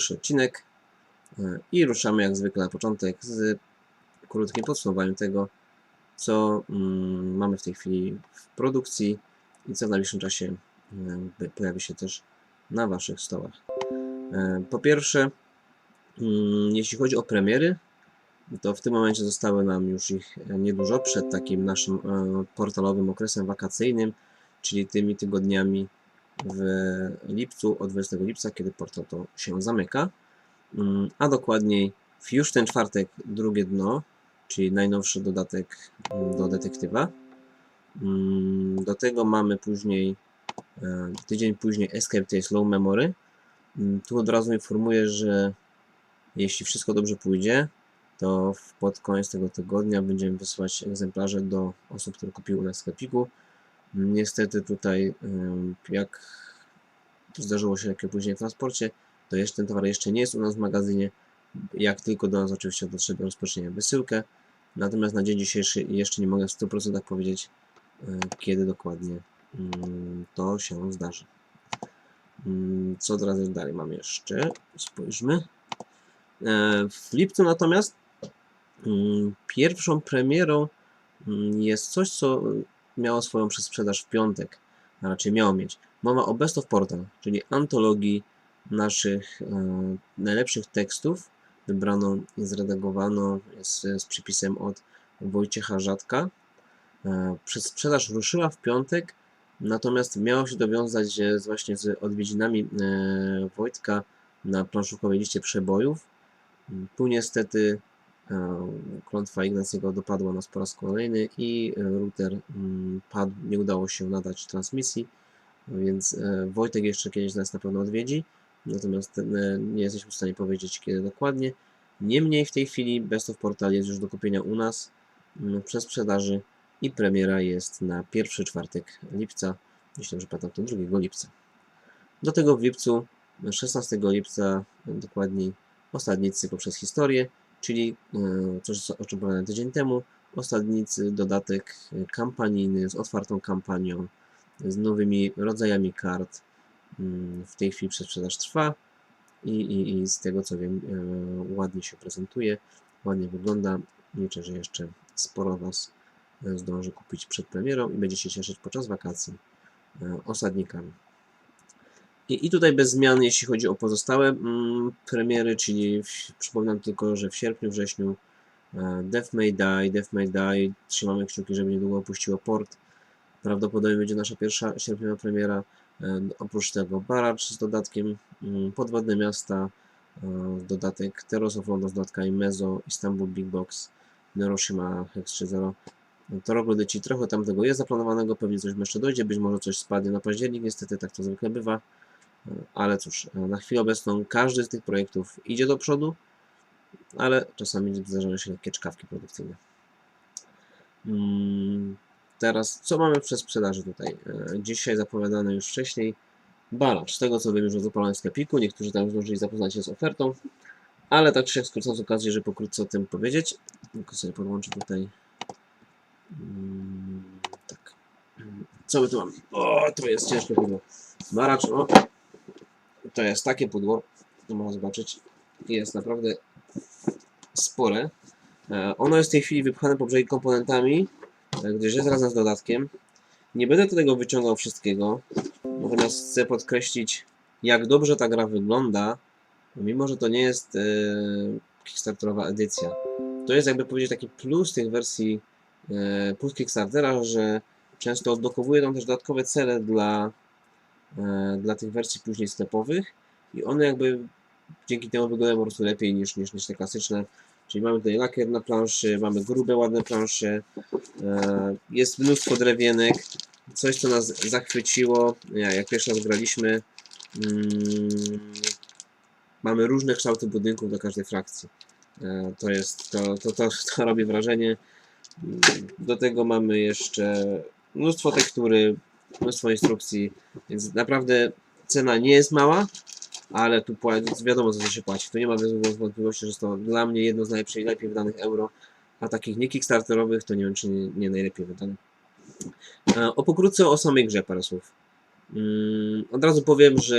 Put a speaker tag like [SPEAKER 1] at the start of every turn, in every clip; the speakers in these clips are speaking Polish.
[SPEAKER 1] pierwszy odcinek e, i ruszamy jak zwykle na początek z krótkim podsumowaniem tego, co mm, mamy w tej chwili w produkcji i co w najbliższym czasie e, pojawi się też na Waszych stołach. E, Po pierwsze, mm, jeśli chodzi o premiery, to w tym momencie zostały nam już ich niedużo przed takim naszym portalowym okresem wakacyjnym, czyli tymi tygodniami w lipcu, od 20 lipca, kiedy portal to się zamyka. Mm, A dokładniej w już ten czwartek drugie dno, czyli najnowszy dodatek mm, do detektywa. Mm, Do tego mamy później, e, tydzień później Escape Tales Low Memory. Tu od razu informuję, że jeśli wszystko dobrze pójdzie, to pod koniec tego tygodnia będziemy wysyłać egzemplarze do osób, które kupiły na sklepiku. Niestety tutaj, jak zdarzyło się takie później w transporcie, to jeszcze ten towar jeszcze nie jest u nas w magazynie. Jak tylko do nas oczywiście dotrze, rozpoczniemy wysyłkę. Natomiast na dzień dzisiejszy jeszcze nie mogę w 100% powiedzieć, kiedy dokładnie ym, to się zdarzy. Ym, Co teraz dalej mam jeszcze? Spójrzmy. E, W lipcu natomiast mm, pierwszą premierą mm, jest coś, co miało swoją przesprzedaż w piątek, a raczej miało mieć. Mowa o Best of Portal, czyli antologii naszych e, najlepszych tekstów. Wybrano i zredagowano z, z przypisem od Wojciecha Rzadka. E, Przesprzedaż ruszyła w piątek, natomiast miało się dowiązać z, właśnie z odwiedzinami e, Wojtka na planszówkowej liście przebojów. Tu niestety klątwa Ignacego dopadła nas po raz kolejny i e, router mm, padł, nie udało się nadać transmisji, więc e, Wojtek jeszcze kiedyś nas na pewno odwiedzi, natomiast e, nie jesteśmy w stanie powiedzieć kiedy dokładnie. Niemniej w tej chwili Best of Portal jest już do kupienia u nas mm, przez sprzedaży i premiera jest na pierwszy czwartek lipca, jeśli dobrze pamiętam to 2 lipca. Do tego w lipcu, 16 lipca dokładniej, ostatni cykl przez historię, czyli e, coś, co- o czym powiedziałem tydzień temu, ostatnicy dodatek e, kampanijny z otwartą kampanią, z nowymi rodzajami kart. Mm, W tej chwili przedsprzedaż trwa i, i, i z tego co wiem e, ładnie się prezentuje, ładnie wygląda. Liczę, że jeszcze sporo Was zdąży kupić przed premierą i będzie się cieszyć podczas wakacji osadnikami. I, tutaj bez zmian, jeśli chodzi o pozostałe mm, premiery, czyli w, przypominam tylko, że w sierpniu, wrześniu e, Death May Die, Death May Die, trzymamy kciuki, żeby niedługo opuściło port. Prawdopodobnie będzie nasza pierwsza sierpniowa premiera. E, oprócz tego Barrage z dodatkiem mm, Podwodne Miasta, e, dodatek Terrors of London z dodatkami Mezo, Istanbul Big Box, Neuroshima Hex 3.0. Torogo ci trochę tam tego jest zaplanowanego, pewnie coś jeszcze dojdzie, być może coś spadnie na październik, niestety tak to zwykle bywa. Ale cóż, na chwilę obecną każdy z tych projektów idzie do przodu, ale czasami zdarzają się lekkie czkawki produkcyjne. Mm, Teraz, co mamy przez sprzedaży tutaj? E, Dzisiaj zapowiadane już wcześniej Balacz. Z tego co wiem, już zapalony w sklepiku. Niektórzy tam zdążyli zapoznać się z ofertą, ale tak siak skorzystam z okazji, żeby pokrótce o tym powiedzieć. Tylko sobie podłączę tutaj. Mm, Tak. Co my tu mamy? O, to jest ciężkie pudło. Baracz, o, to jest takie pudło, to można zobaczyć, jest naprawdę spore. E, Ono jest w tej chwili wypchane po brzegi komponentami, e, gdyż jest razem z dodatkiem. Nie będę tego wyciągał wszystkiego, natomiast chcę podkreślić, jak dobrze ta gra wygląda, mimo że to nie jest e, Kickstarterowa edycja. To jest jakby powiedzieć taki plus tych wersji e, plus Kickstartera, że często odblokowuje tam też dodatkowe cele dla dla tych wersji później sklepowych i one jakby dzięki temu wyglądają po prostu lepiej niż, niż, niż te klasyczne. Czyli mamy tutaj lakier na planszy, mamy grube, ładne plansze, e, jest mnóstwo drewienek, coś co nas zachwyciło, ja, jak pierwszy raz graliśmy, mm, mamy różne kształty budynków do każdej frakcji. E, to jest, to, to, to, to robi wrażenie. Do tego mamy jeszcze mnóstwo tektury, mnóstwo instrukcji, więc naprawdę cena nie jest mała, ale tu wiadomo za co się płaci. Tu nie ma wątpliwości, że to dla mnie jedno z najlepszych, najlepiej wydanych euro, a takich nie kickstarterowych to nie wiem czy nie, nie najlepiej wydane. E, O pokrótce o samej grze parę słów. Mm, Od razu powiem, że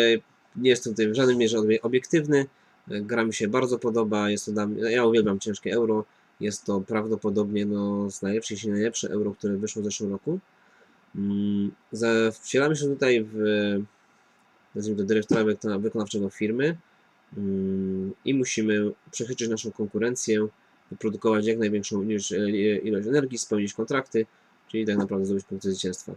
[SPEAKER 1] nie jestem tutaj w żadnej mierze obie- obiektywny, E, Gra mi się bardzo podoba, jest to dla mnie, ja uwielbiam ciężkie euro, jest to prawdopodobnie no, z najlepszych, jeśli najlepsze euro, które wyszło w zeszłym roku. Mm, Wcielamy się tutaj w nazwijmy to dyrektora wykona- wykonawczego firmy mm, i musimy przechytrzyć naszą konkurencję, wyprodukować jak największą ilość, e, ilość energii, spełnić kontrakty, czyli tak naprawdę zdobyć punkty zwycięstwa.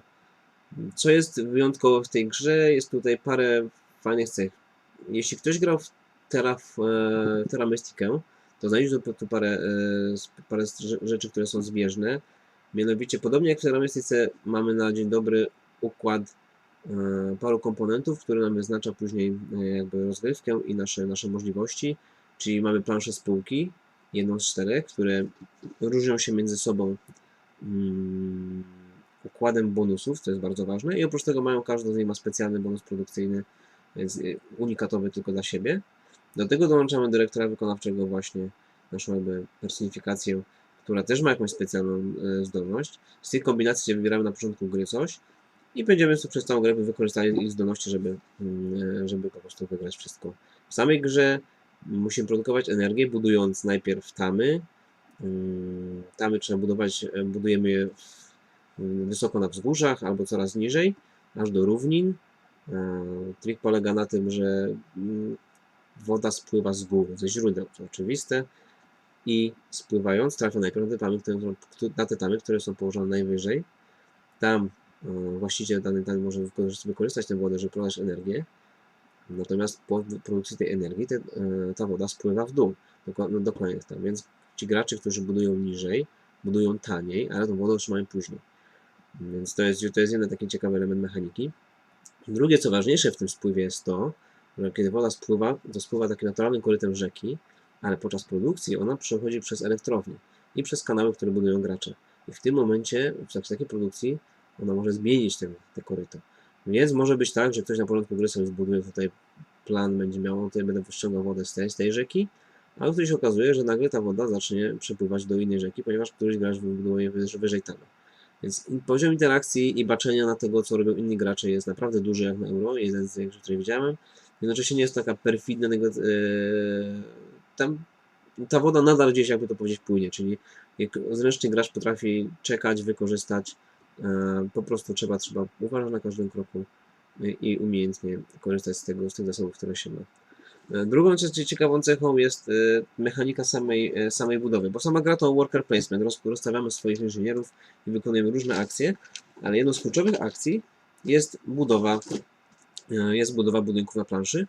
[SPEAKER 1] Co jest wyjątkowe w tej grze, jest tutaj parę fajnych cech. Jeśli ktoś grał w Terra, e, Terra Mystikę, to znajdzie tu, parę, e, parę rzeczy, które są zbieżne. Mianowicie, podobnie jak w Terra Mystice, mamy na dzień dobry układ e, paru komponentów, który nam wyznacza później e, jakby rozgrywkę i nasze, nasze możliwości. Czyli mamy planszę spółki, jedną z czterech, które różnią się między sobą mm, układem bonusów, co jest bardzo ważne. I oprócz tego mają, każda z nich ma specjalny bonus produkcyjny, więc y, unikatowy tylko dla siebie. Do tego dołączamy dyrektora wykonawczego właśnie, naszą jakby personifikację, która też ma jakąś specjalną e, zdolność. Z tych kombinacji sobie wybieramy na początku gry coś i będziemy sobie przez całą grę wykorzystali ich zdolności, żeby, mm, e, żeby po prostu wygrać wszystko. W samej grze musimy produkować energię, budując najpierw tamy. Mm, Tamy trzeba budować, e, budujemy je mm, wysoko na wzgórzach albo coraz niżej, aż do równin. Trik polega na tym, że woda spływa z gór, ze źródeł, to oczywiste, i spływając trafia najpierw na te tamy, które, na te tamy, które są położone najwyżej. Tam e, właściciel dany tamy może wykorzystać, tę wodę, żeby produkować energię, natomiast po produkcji tej energii te, e, ta woda spływa w dół, no, do kolejnych tam, więc ci gracze, którzy budują niżej, budują taniej, ale tą wodę otrzymają później. Więc to jest, to jest jeden taki ciekawy element mechaniki. Drugie, co ważniejsze w tym spływie jest to, że kiedy woda spływa, to spływa takim naturalnym korytem rzeki, ale podczas produkcji ona przechodzi przez elektrownię i przez kanały, które budują gracze. I w tym momencie, w tak- takiej produkcji, ona może zmienić ten, te koryto. Więc może być tak, że ktoś na początku gry sobie zbuduje tutaj plan, będzie miał, tutaj będę wyściągał wodę z tej, z tej rzeki, ale wtedy się okazuje, że nagle ta woda zacznie przepływać do innej rzeki, ponieważ któryś gracz wybuduje wyżej, wyżej tam. Więc poziom interakcji i baczenia na tego, co robią inni gracze jest naprawdę duży jak na Euro, jeden z tych, które widziałem. Jednocześnie nie jest taka perfidna, tam ta woda nadal gdzieś, jakby to powiedzieć, płynie, czyli zręcznie gracz potrafi czekać, wykorzystać, e, po prostu trzeba, trzeba uważać na każdym kroku e, i umiejętnie korzystać z tego, z tych zasobów, które się ma. E, Drugą cie- ciekawą cechą jest mechanika samej, samej budowy, bo sama gra to worker placement, Roz- rozstawiamy swoich inżynierów i wykonujemy różne akcje, ale jedną z kluczowych akcji jest budowa, jest budowa budynków na planszy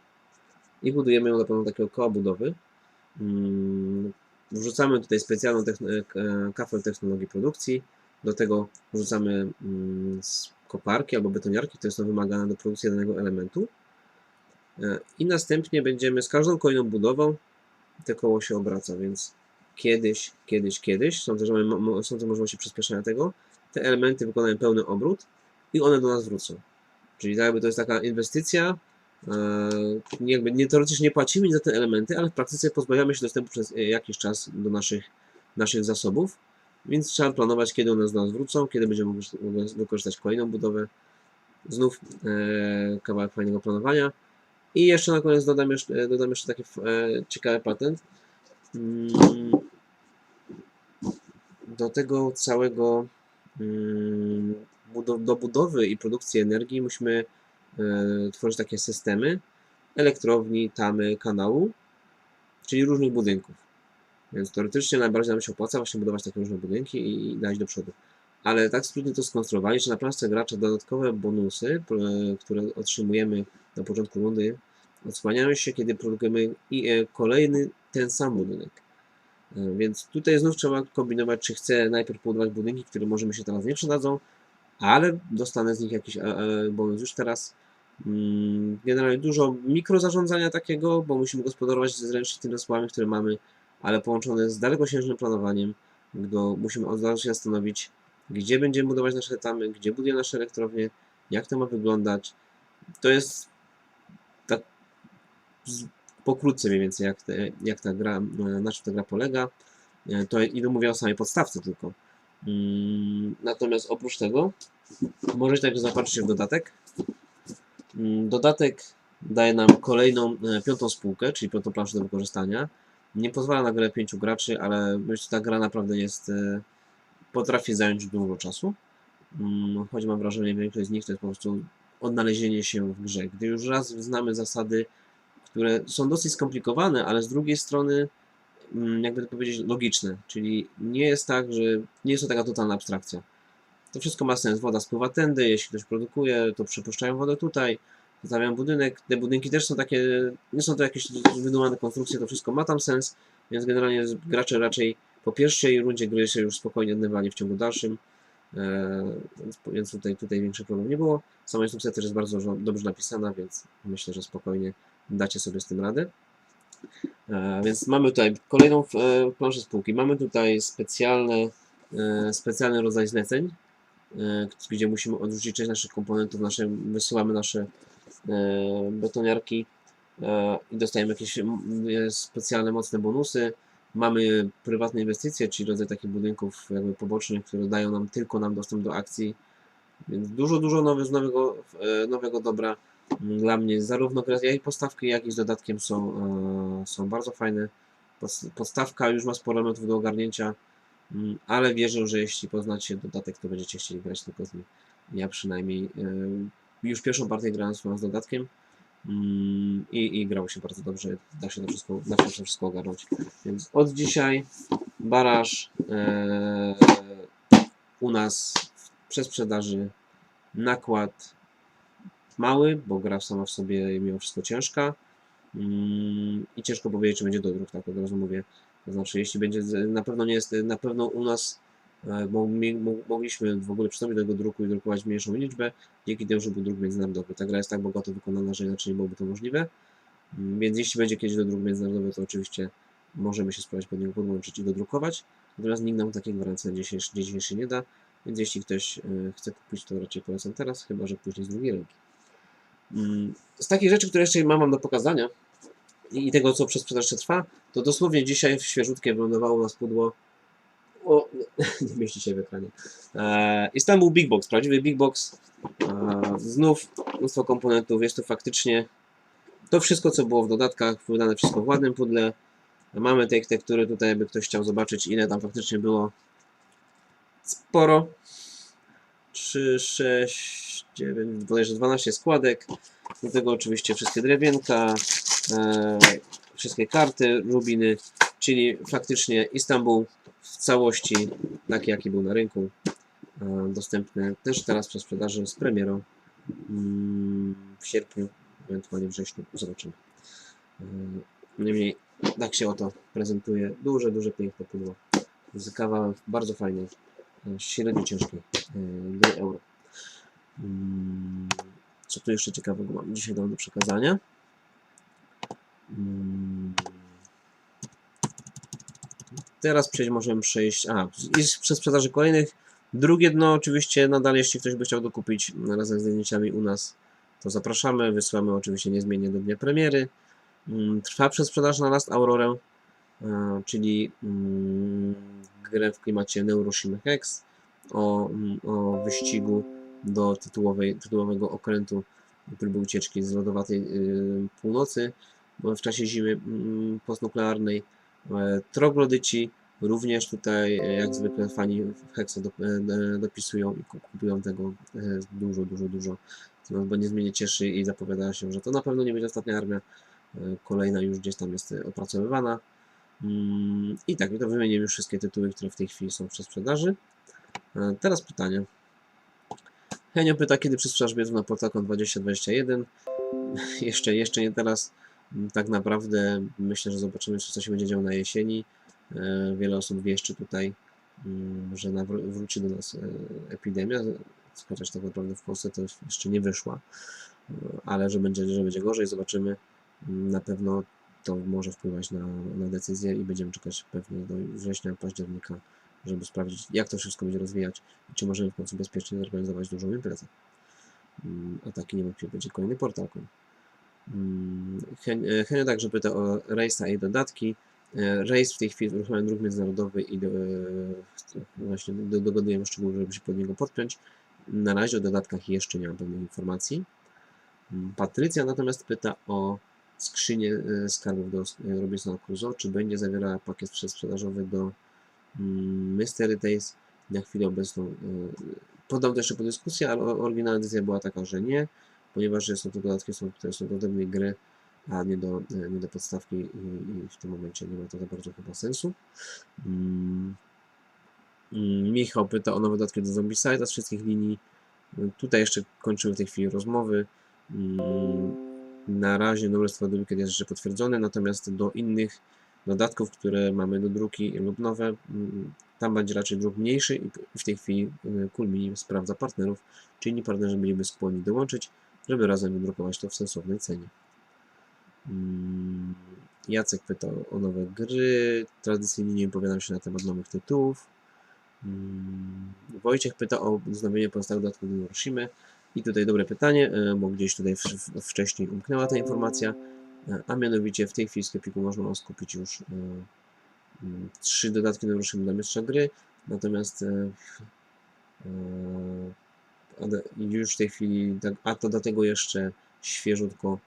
[SPEAKER 1] i budujemy ją na pewno takiego koła budowy. Mm, Wrzucamy tutaj specjalną techn- e, kafel technologii produkcji, do tego wrzucamy mm, koparki albo betoniarki, które są wymagane do produkcji danego elementu. E, I następnie będziemy z każdą kolejną budową te koło się obraca, więc kiedyś, kiedyś, kiedyś, są też, są też możliwości przyspieszenia tego, te elementy wykonają pełny obrót i one do nas wrócą. Czyli tak jakby to jest taka inwestycja, e, nie- nie, teoretycznie nie płacimy za te elementy, ale w praktyce pozbawiamy się dostępu przez e, jakiś czas do naszych, naszych zasobów, więc trzeba planować, kiedy one do nas wrócą, kiedy będziemy mogli wykorzystać kolejną budowę. Znów e, kawałek fajnego planowania. I jeszcze na koniec dodam jeszcze, e, dodam jeszcze taki e, ciekawy patent. Mm, Do tego całego mm, budo- do budowy i produkcji energii musimy e, tworzyć takie systemy elektrowni, tamy, kanału, czyli różnych budynków. Więc teoretycznie najbardziej nam się opłaca właśnie budować takie różne budynki i, i dać do przodu. Ale tak sprytnie to skonstruowali, że na planszce gracza dodatkowe bonusy, e, które otrzymujemy na początku rundy, odsłaniają się, kiedy produkujemy e, kolejny ten sam budynek. Więc tutaj znów trzeba kombinować, czy chcę najpierw budować budynki, które może mi się teraz nie przydadzą, ale dostanę z nich jakiś bonus już teraz. Mm, Generalnie dużo mikrozarządzania takiego, bo musimy gospodarować zręcznie tymi zasobami, które mamy, ale połączone z dalekosiężnym planowaniem, gdy musimy od razu się zastanowić, gdzie będziemy budować nasze tamy, gdzie budujemy nasze elektrownie, jak to ma wyglądać. To jest tak pokrótce mniej więcej, jak, te, jak ta gra, e, na czym ta gra polega. E, To idę mówię o samej podstawce tylko. Mm, Natomiast oprócz tego możecie także zapatrzyć się w dodatek. Mm, Dodatek daje nam kolejną, e, piątą spółkę, czyli piątą planszę do wykorzystania. Nie pozwala na grę pięciu graczy, ale myślę, że ta gra naprawdę jest, e, potrafi zająć dużo czasu. Mm, Choć mam wrażenie, że większość z nich to jest po prostu odnalezienie się w grze. Gdy już raz znamy zasady, które są dosyć skomplikowane, ale z drugiej strony, mm, jakby to powiedzieć, logiczne. Czyli nie jest tak, że nie jest to taka totalna abstrakcja. To wszystko ma sens. Woda spływa tędy, jeśli ktoś produkuje, to przepuszczają wodę tutaj, zostawiają budynek. Te budynki też są takie, nie są to jakieś wydumane konstrukcje, to wszystko ma tam sens, więc generalnie gracze raczej po pierwszej rundzie gry się już spokojnie odnywali w ciągu dalszym. E, więc, tutaj, tutaj większy problem nie było. Sama instrukcja też jest bardzo dobrze napisana, więc myślę, że spokojnie dacie sobie z tym radę. E, więc mamy tutaj kolejną e, planszę spółki. Mamy tutaj specjalne, specjalny rodzaj zleceń, gdzie musimy odrzucić część naszych komponentów, nasze, wysyłamy nasze e, betoniarki e, i dostajemy jakieś e, specjalne, mocne bonusy. Mamy prywatne inwestycje, czyli rodzaj takich budynków jakby pobocznych, które dają nam tylko nam dostęp do akcji. Więc dużo, dużo nowego, e, nowego dobra dla mnie. Zarówno jak i postawki, jak i z dodatkiem są, e, są bardzo fajne. Podstawka już ma sporo elementów do ogarnięcia, ale wierzę, że jeśli poznacie dodatek, to będziecie chcieli grać tylko z nim. Ja przynajmniej już pierwszą partię grałem z dodatkiem mm, i, i grało się bardzo dobrze. Da się to wszystko, da się to wszystko ogarnąć. Więc od dzisiaj baraż e, u nas w przesprzedaży nakład mały, bo gra sama w sobie mimo wszystko ciężka mm, i ciężko powiedzieć, czy będzie dodruk, tak od razu mówię. To znaczy, jeśli będzie, na pewno nie jest, na pewno u nas e, mogli- mo- mogliśmy w ogóle przystąpić do tego druku i drukować mniejszą liczbę, dzięki temu, że był druk międzynarodowy. Ta gra jest tak bogato wykonana, że inaczej nie byłoby to możliwe. Mm, Więc jeśli będzie kiedyś do druk międzynarodowy, to oczywiście możemy się spróbować pod niego podłączyć i dodrukować. Natomiast nikt nam takiej gwarancji na dzisiejszy, dzisiejszy nie da, więc jeśli ktoś e, chce kupić, to raczej polecam teraz, chyba że później z drugiej ręki. Mm, Z takich rzeczy, które jeszcze mam do pokazania i i tego, co przez sprzedaż trwa, to dosłownie dzisiaj w świeżutkie wylądowało nas pudło. O, nie, mieści się w ekranie. E, Istanbul Big Box, prawdziwy Big Box. E, znów mnóstwo komponentów. Jest to faktycznie to wszystko, co było w dodatkach, wydane wszystko w ładnym pudle. Mamy te tektury tutaj, jakby ktoś chciał zobaczyć, ile tam faktycznie było. Sporo. 3, 6, 9, bodajże 12 składek. Do tego oczywiście wszystkie drewienka, e, wszystkie karty, rubiny, czyli faktycznie Istanbul w całości, taki jaki był na rynku, e, dostępny też teraz przez sprzedaży z premierą mm, w sierpniu, ewentualnie wrześniu, zobaczymy. E, Niemniej tak się oto prezentuje duże, duże piękne pudło z kawa bardzo fajnej, e, średnio ciężkiej e, gry euro. Mm, Co tu jeszcze ciekawego mam dzisiaj do przekazania? Mm, Teraz przejść, możemy przejść. A, z- przez sprzedaży kolejnych. Drugie dno, oczywiście, nadal, jeśli ktoś by chciał dokupić razem z zdjęciami u nas, to zapraszamy. Wysyłamy oczywiście niezmiennie do dnia premiery. Mm, Trwa przesprzedaż na Last Aurorę, e, czyli mm, grę w klimacie Neuroshima Hex o, o wyścigu do tytułowej, tytułowego okrętu próby ucieczki z lodowatej y, północy bo w czasie zimy mm, postnuklearnej. E, Troglodyci również tutaj, e, jak zwykle, fani Hexa e, dopisują i ku- kupują tego dużo, dużo, dużo. Co nas niezmiernie cieszy i zapowiada się, że to na pewno nie będzie ostatnia armia. Kolejna już gdzieś tam jest opracowywana. Mm, I tak, to wymienię już wszystkie tytuły, które w tej chwili są w sprzedaży. Teraz pytanie. Henio pyta, kiedy przesprzedaż biletów na Portakon 2021? jeszcze, jeszcze nie teraz. Mm, Tak naprawdę myślę, że zobaczymy, co się będzie działo na jesieni. E, Wiele osób wieszczy tutaj, mm, że wróci do nas e, epidemia, chociaż tak naprawdę w Polsce to jeszcze nie wyszła, E, ale że będzie, że będzie gorzej, zobaczymy. Mm, Na pewno to może wpływać na, na decyzję i będziemy czekać pewnie do września, października, żeby sprawdzić, jak to wszystko będzie rozwijać i czy możemy w końcu bezpiecznie zorganizować dużą imprezę. Mm, A taki niewątpliwie będzie kolejny portalkon. Mm, Hen- e, także pyta o Race'a i dodatki. E, Race w tej chwili uruchomiony druk międzynarodowy i do, e, właśnie do- dogodujemy szczegółów, żeby się pod niego podpiąć. Na razie o dodatkach jeszcze nie mam pewnej informacji. Mm, Patrycja natomiast pyta o skrzynię skarbów do Robinsona Crusoe, czy będzie zawierała pakiet przedsprzedażowy do Mystery Days. Na chwilę obecną e, to jeszcze po dyskusji, ale oryginalna decyzja była taka, że nie, ponieważ są to dodatki, są, które są do odrębnej gry, a nie do, e, nie do podstawki i, i w tym momencie nie ma to za bardzo chyba sensu. Mm. Mm, Michał pyta o nowe dodatki do Zombicide z wszystkich linii. Y, Tutaj jeszcze kończymy w tej chwili rozmowy. Mm, Na razie Królestwo Duplicate jest jeszcze potwierdzone, natomiast do innych dodatków, które mamy do druki lub nowe, tam będzie raczej druk mniejszy i w tej chwili y, Kulmini sprawdza partnerów, czy inni partnerzy byliby skłonni dołączyć, żeby razem wydrukować to w sensownej cenie. Mm, Jacek pyta o nowe gry. Tradycyjnie nie wypowiadam się na temat nowych tytułów. Mm, Wojciech pyta o wznowienie pozostałych dodatków do Hiroshimy. I tutaj dobre pytanie, e, bo gdzieś tutaj wcześniej umknęła ta informacja. E, A mianowicie w tej chwili w sklepiku można skupić już e, mm, trzy dodatki do dla mistrza gry. Natomiast e, już w tej chwili, tak- a to do tego jeszcze świeżutko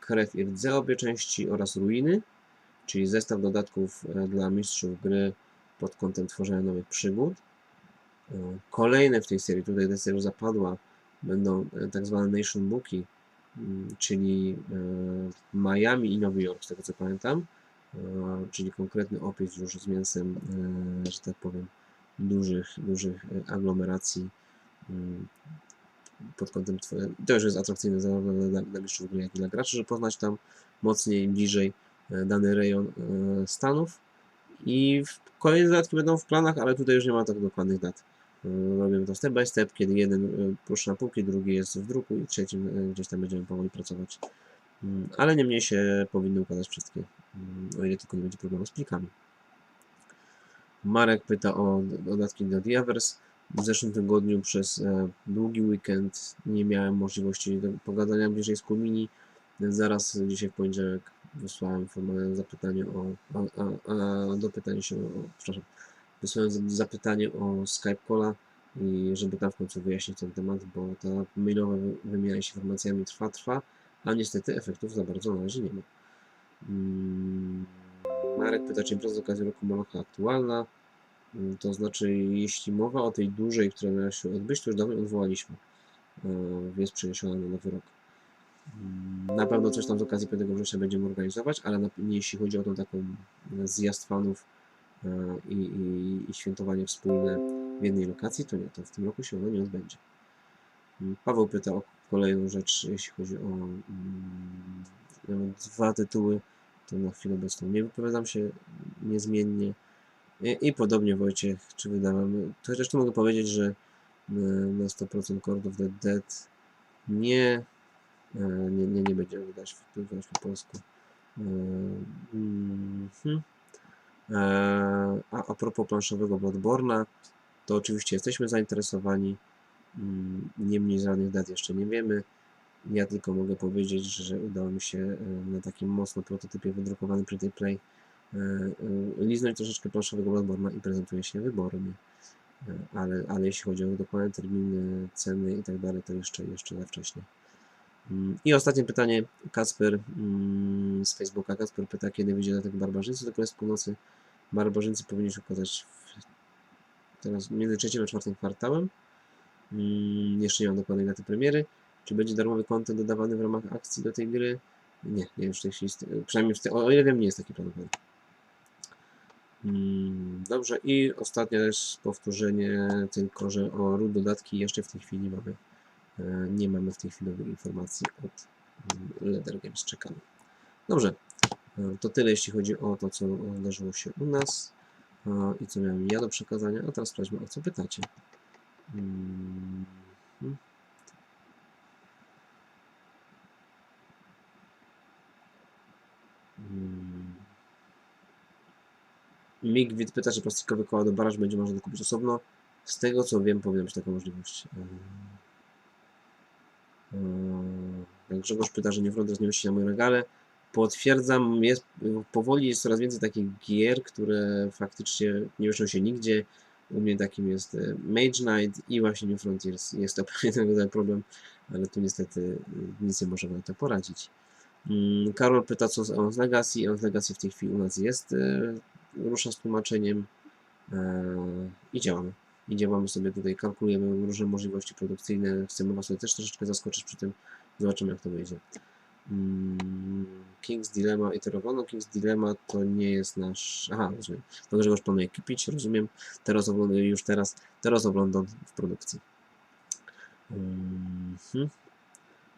[SPEAKER 1] Krew i rdze obie części oraz Ruiny, czyli zestaw dodatków dla mistrzów gry pod kątem tworzenia nowych przygód. Kolejne w tej serii, tutaj decyzja już zapadła, będą tak zwane Nation Booki, czyli e, Miami i Nowy Jork, z tego co pamiętam, e, czyli konkretny opis już z mięsem, e, że tak powiem, dużych, dużych aglomeracji mm, pod kątem twoje- to już jest atrakcyjne zarówno dla, dla mistrzów jak i dla graczy, żeby poznać tam mocniej, bliżej dany rejon Stanów. I kolejne dodatki będą w planach, ale tutaj już nie ma tak dokładnych dat. E, Robimy to step by step, kiedy jeden e, puszcza półki, drugi jest w druku i trzecim e, gdzieś tam będziemy powoli pracować. Mm, Ale niemniej się powinny układać wszystkie, mm, o ile tylko nie będzie problemu z plikami. Marek pyta o dodatki do Diavers. W zeszłym tygodniu przez długi weekend nie miałem możliwości pogadania bliżej z Kulmini. Zaraz dzisiaj w poniedziałek wysłałem formalne zapytanie o, o, a, a dopytanie się o, przepraszam, wysłałem za- zapytanie o Skype Calla i żeby tam w końcu wyjaśnić ten temat, bo ta mailowa wy- wymiana się informacjami trwa, trwa, a niestety efektów za bardzo na razie nie ma. Mm, Marek pyta, czy impreza z okazji roku Molocha aktualna? Mm, To znaczy, jeśli mowa o tej dużej, która miała się odbyć, to już dawno odwołaliśmy. Jest przeniesiona na nowy rok. Mm, Na pewno coś tam z okazji 5 września będziemy organizować, ale jeśli chodzi o tą taką e, zjazd fanów i, i, i świętowanie wspólne w jednej lokacji, to nie, to w tym roku się ono nie odbędzie. Mm, Paweł pyta o kolejną rzecz, jeśli chodzi o mm, dwa tytuły, to na chwilę obecną nie wypowiadam się niezmiennie. I, i podobnie Wojciech, czy wydawamy. To chociaż tu mogę powiedzieć, że e, na 100% Chord of the Dead nie, e, nie, nie, nie będziemy wydać wydać po polsku. E, mhm. E, A a propos planszowego Bloodborna, to oczywiście jesteśmy zainteresowani. Mm, Niemniej żadnych dat jeszcze nie wiemy. Ja tylko mogę powiedzieć, że udało mi się e, na takim mocno prototypie wydrukowanym and Play e, liznąć troszeczkę planszowego Bloodborna i prezentuje się wybornie. Ale, ale jeśli chodzi o dokładne terminy, ceny i tak dalej, to jeszcze, jeszcze za wcześnie. Mm, I ostatnie pytanie, Kasper mm, z Facebooka. Kasper pyta, kiedy wyjdzie tego Barbarzyńcy do Królestw Północy. Barbarzyńcy powinni się ukazać teraz między trzecim a czwartym kwartałem. Mm, Jeszcze nie mam dokładnej daty premiery. Czy będzie darmowy kontent dodawany w ramach akcji do tej gry? Nie, nie już w tej przynajmniej w te, o ile wiem, nie jest taki planowany. Dobrze, i ostatnie też powtórzenie tylko, że o RUD dodatki jeszcze w tej chwili mamy. E, Nie mamy w tej chwili informacji od mm, Leather Games, czekamy. Dobrze, e, to tyle jeśli chodzi o to, co wydarzyło się u nas e, i co miałem ja do przekazania, a teraz sprawdźmy o co pytacie. Mm, hmm. Mm. Migwit pyta, czy plastikowe koła do baraż będzie można kupić osobno. Z tego co wiem, powinna być taka możliwość. Eee, Grzegorz pyta, że nie nie mieści na moim regale. Potwierdzam, jest, powoli jest coraz więcej takich gier, które faktycznie nie mieszczą się nigdzie. U mnie takim jest e, Mage Knight i właśnie New Frontiers. Jest to pewien rodzaj problem, ale tu niestety y, nic nie możemy na to poradzić. Mm, Karol pyta, co z Eons Legacy. Eons Legacy w tej chwili u nas jest, y, rusza z tłumaczeniem e, i działamy. I działamy sobie tutaj, kalkulujemy różne możliwości produkcyjne. Chcemy Was też troszeczkę zaskoczyć przy tym. Zobaczymy, jak to wyjdzie. Mm, King's Dilemma iterowano. King's Dilemma to nie jest nasz. Aha, rozumiem. To Grzegorz planuje kipić, rozumiem. Teraz oglądam już teraz. Teraz oglądam w produkcji. Mhm.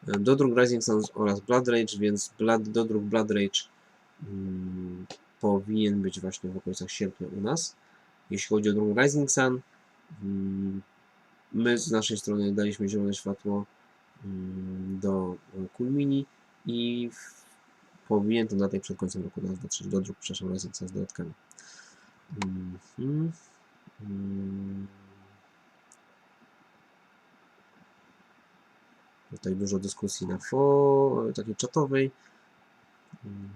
[SPEAKER 1] Dodruk Rising Suns oraz Blood Rage, więc Blood, dodruk Blood Rage mm, powinien być właśnie w okolicach sierpnia u nas. Jeśli chodzi o druk Rising Sun, mm, my z naszej strony daliśmy zielone światło mm, do Kulmini i powinien ten datek przed końcem roku nas dotrzeć do dróg, przepraszam, Sun z dodatkami. Mhm. Mm. Tutaj dużo dyskusji na fo, takiej czatowej. Mm.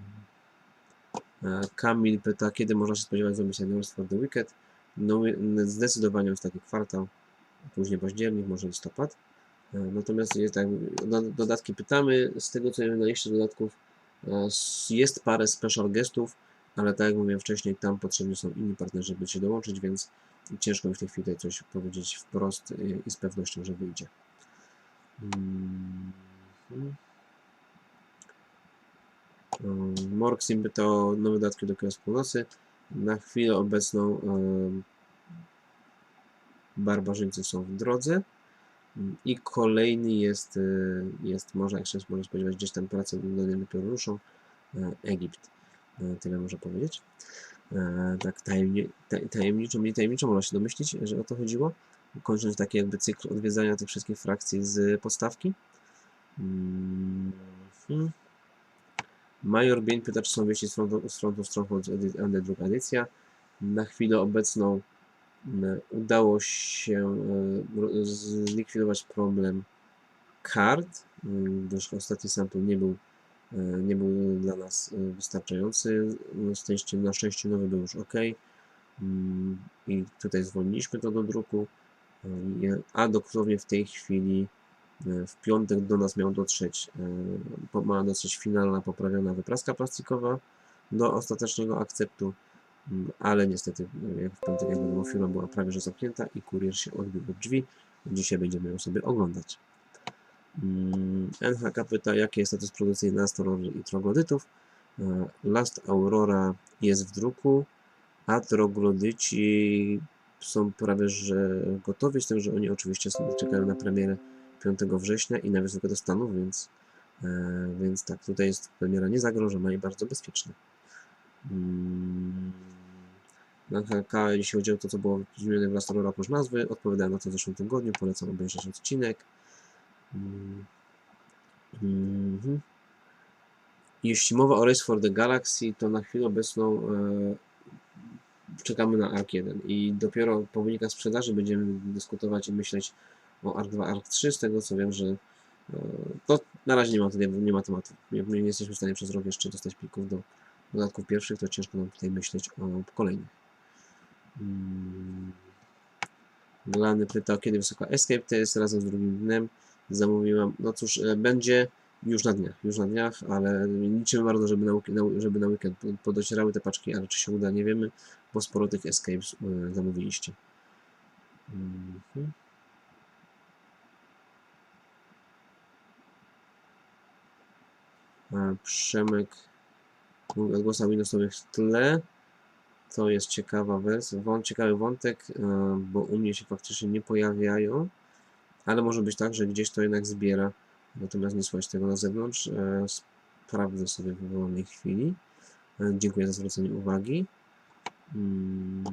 [SPEAKER 1] E, Kamil pyta, kiedy można się spodziewać zrobić Seniors for the Weekend. No, zdecydowanie taki kwartał, później październik, może listopad. E, Natomiast jest tak, do- dodatki pytamy, z tego co wiem na liście dodatków e, jest parę special gestów, ale tak jak mówiłem wcześniej, tam potrzebni są inni partnerzy, żeby się dołączyć, więc ciężko mi w tej chwili coś powiedzieć wprost y, i z pewnością, że wyjdzie. Mhm. Um, Morksim pyta o nowe dodatki do Kiosk Północy. Na chwilę obecną barbarzyńcy są w drodze. Mm, I kolejny jest, y, jest może, jak się można spodziewać, gdzieś tam prace niej dopiero ruszą, e, Egipt. E, Tyle można powiedzieć. E, Tak tajemni, taj- tajemniczo, mniej tajemniczo można się domyślić, że o to chodziło. Kończąc taki jakby cykl odwiedzania tych wszystkich frakcji z podstawki. Mhm. Major Bień pyta, czy są wieści z frontu, z frontu Stronghold edy- druga edycja. Na chwilę obecną m, udało się e, zlikwidować problem kart, gdyż ostatni sample nie był, e, nie był dla nas e, wystarczający. Na szczęście, na szczęście nowy był już ok. Mm, I tutaj zwolniliśmy to do druku. E, A dosłownie w tej chwili e, w piątek do nas miał dotrzeć, e, ma dotrzeć finalna poprawiona wypraska plastikowa do ostatecznego akceptu, mm, ale niestety e, jak w piątek jak wiadomo firma była prawie że zamknięta i kurier się odbił od drzwi. Dzisiaj będziemy ją sobie oglądać. Mm, NHK pyta, jaki jest status produkcyjny Last Aurora i troglodytów. E, Last Aurora jest w druku, a troglodyci są prawie że gotowi, z tym, że oni oczywiście czekają na premierę 5 września i na wysokę do Stanów, więc, e, więc tak, tutaj jest premiera niezagrożona i bardzo bezpieczna. Mm, Na HK, jeśli chodzi o to, co było zmienione w Last Aurora oprócz nazwy, odpowiadałem na to w zeszłym tygodniu, polecam obejrzeć odcinek. Mm, mhm. Jeśli mowa o Race for the Galaxy, to na chwilę obecną e, czekamy na ARK 1 i dopiero po wynikach sprzedaży będziemy dyskutować i myśleć o ARK 2, ARK 3, z tego co wiem, że e, to na razie nie ma, nie ma tematu. Nie, nie jesteśmy w stanie przez rok jeszcze dostać plików do dodatków pierwszych, to ciężko nam tutaj myśleć o kolejnych. Mm. Glany pytał, kiedy wysoka Escape Test razem z drugim dnem zamówiłam. No cóż, e, będzie już na dniach, już na dniach, ale liczymy bardzo, żeby na, żeby na weekend po- podocierały te paczki, ale czy się uda, nie wiemy, bo sporo tych Escapes e, zamówiliście. Mhm. Przemek mówi odgłosach Windowsowych w tle. To jest ciekawa wersja, wąt, ciekawy wątek, e, bo u mnie się faktycznie nie pojawiają, ale może być tak, że gdzieś to jednak zbiera, natomiast nie słychać tego na zewnątrz. E, Sprawdzę sobie w wolnej chwili. E, Dziękuję za zwrócenie uwagi. Mm.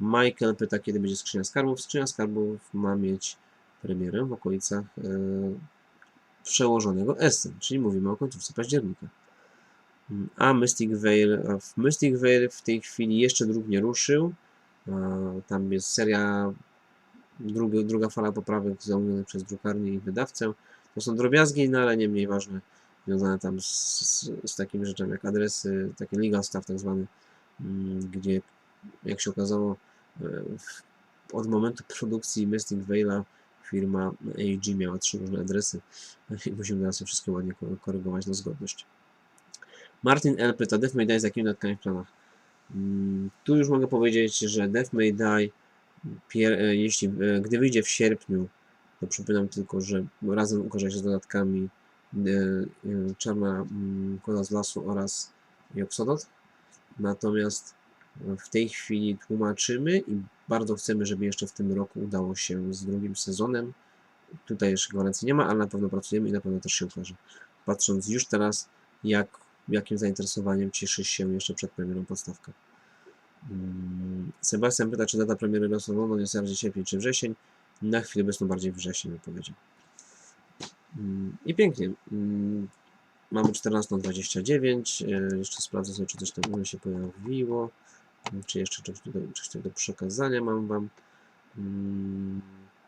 [SPEAKER 1] Michael pyta, kiedy będzie skrzynia skarbów. Skrzynia skarbów ma mieć premierę w okolicach przełożonego Essen, czyli mówimy o końcówce października. Mm, A Mystic Veil, w Mystic Veil w tej chwili jeszcze druk nie ruszył. Tam jest seria, drugi, druga fala poprawek zamówionych przez drukarnię i wydawcę. To są drobiazgi, no ale nie mniej ważne, związane tam z, z, z takimi rzeczami jak adresy, taki legal stuff tak zwany, mm, gdzie jak się okazało e, w- od momentu produkcji Mystic Veila firma AG miała trzy różne adresy i musimy teraz je wszystkie ładnie ko- korygować na zgodność. Martin L. pyta, Death May Die z jakimi dodatkami w planach? Mm, Tu już mogę powiedzieć, że Death May Die, pier, e, jeśli, e, gdy wyjdzie w sierpniu, to przypominam tylko, że razem ukaże się z dodatkami e, Czarna mm, Koda z Lasu oraz Joksodot. Natomiast w tej chwili tłumaczymy i bardzo chcemy, żeby jeszcze w tym roku udało się z drugim sezonem. Tutaj jeszcze gwarancji nie ma, ale na pewno pracujemy i na pewno też się ukaże. Patrząc już teraz, jak, jakim zainteresowaniem cieszy się jeszcze przed premierą podstawka. Mm, Sebastian pyta, czy data premiery Lost London jest bardziej sierpień czy wrzesień. Na chwilę obecną bardziej wrzesień, bym powiedział. Mm, I pięknie. Mm, Mamy 14.29. e, Jeszcze sprawdzę sobie, czy coś tam u mnie się pojawiło. Czy jeszcze coś do, coś do przekazania mam Wam. Mm,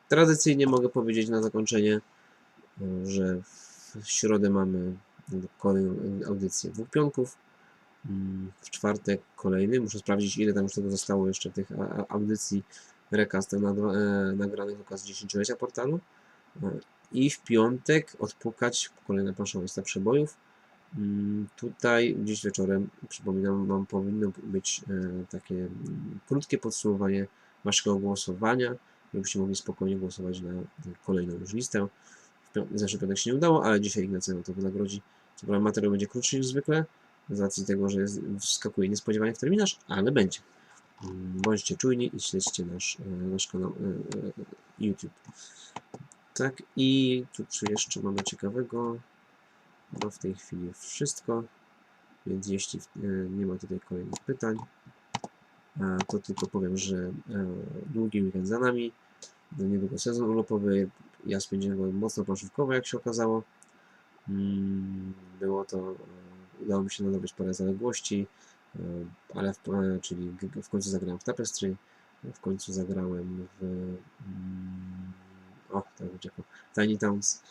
[SPEAKER 1] Tradycyjnie mogę powiedzieć na zakończenie, e, że w środę mamy kolejną audycję dwóch pionków. Mm, W czwartek kolejny. Muszę sprawdzić, ile tam już tego zostało jeszcze tych audycji recast e, nagranych z okazji dziesięciolecia portalu. E, I w piątek odpukać kolejna planszowa lista przebojów. Mm, Tutaj dziś wieczorem, przypominam Wam, powinno być e, takie mm, krótkie podsumowanie Waszego głosowania, żebyście mogli spokojnie głosować na kolejną już listę. Zeszły piątek się nie udało, ale dzisiaj Ignacy na to wynagrodzi. Co prawda materiał będzie krótszy niż zwykle, z racji tego, że jest, wskakuje niespodziewanie w terminarz, ale będzie. Mm, Bądźcie czujni i śledźcie nasz, e, nasz kanał e, YouTube. Tak, i tu jeszcze mamy ciekawego? No w tej chwili wszystko, więc jeśli e, nie ma tutaj kolejnych pytań, e, to tylko powiem, że e, długi weekend za nami, niedługo sezon urlopowy, ja spędziłem go mocno planszówkowo, jak się okazało. Mm, Było to, udało mi się nadobyć parę zaległości, ale w, czyli w końcu zagrałem w Tapestry, w końcu zagrałem w mm, o, tak uciekło, Tiny Towns.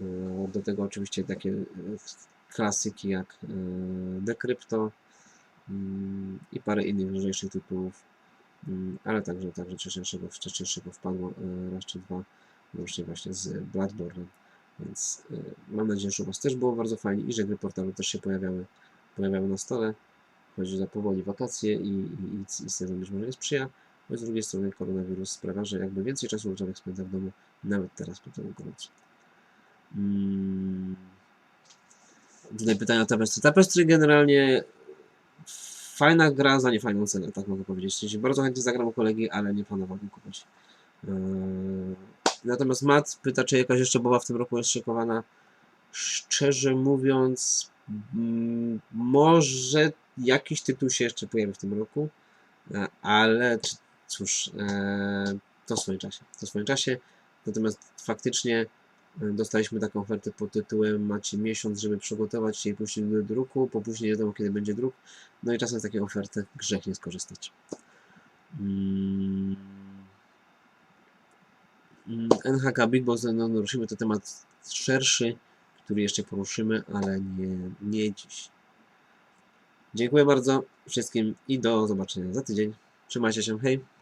[SPEAKER 1] E, Do tego oczywiście takie e, klasyki jak e, Decrypto mm, i parę innych lżejszych tytułów, mm, ale także, także wcześniejszego, wcześniejszego wpadło raz czy dwa, łącznie właśnie z Bloodborne. Więc mam nadzieję, że u Was też było bardzo fajnie i że gry portalu też się pojawiały, pojawiały na stole. Chodzi za powoli wakacje i, i, i, sezon być może nie sprzyja, ale z drugiej strony koronawirus sprawia, że jakby więcej czasu człowiek spędza w domu, nawet teraz po tym gorąco. Mm. Tutaj pytanie o Tapestry. Tapestry generalnie fajna gra za niefajną cenę, tak mogę powiedzieć. Sensie bardzo chętnie zagram u kolegi, ale nie planowałbym kupować. Eee, Natomiast Matt pyta, czy jakaś jeszcze boba w tym roku jest szykowana. Szczerze mówiąc, mm, może jakiś tytuł się jeszcze pojawi w tym roku, e, ale cóż, e, to w swoim czasie. To w swoim czasie. Natomiast faktycznie dostaliśmy taką ofertę pod tytułem macie miesiąc, żeby przygotować się i puścić do druku, po później nie wiadomo kiedy będzie druk. No i czasem z takiej oferty grzech nie skorzystać. Mm. Mm, NHK Big Boss, no, no, ruszymy to temat szerszy, który jeszcze poruszymy, ale nie, nie dziś. Dziękuję bardzo wszystkim i do zobaczenia za tydzień. Trzymajcie się, hej!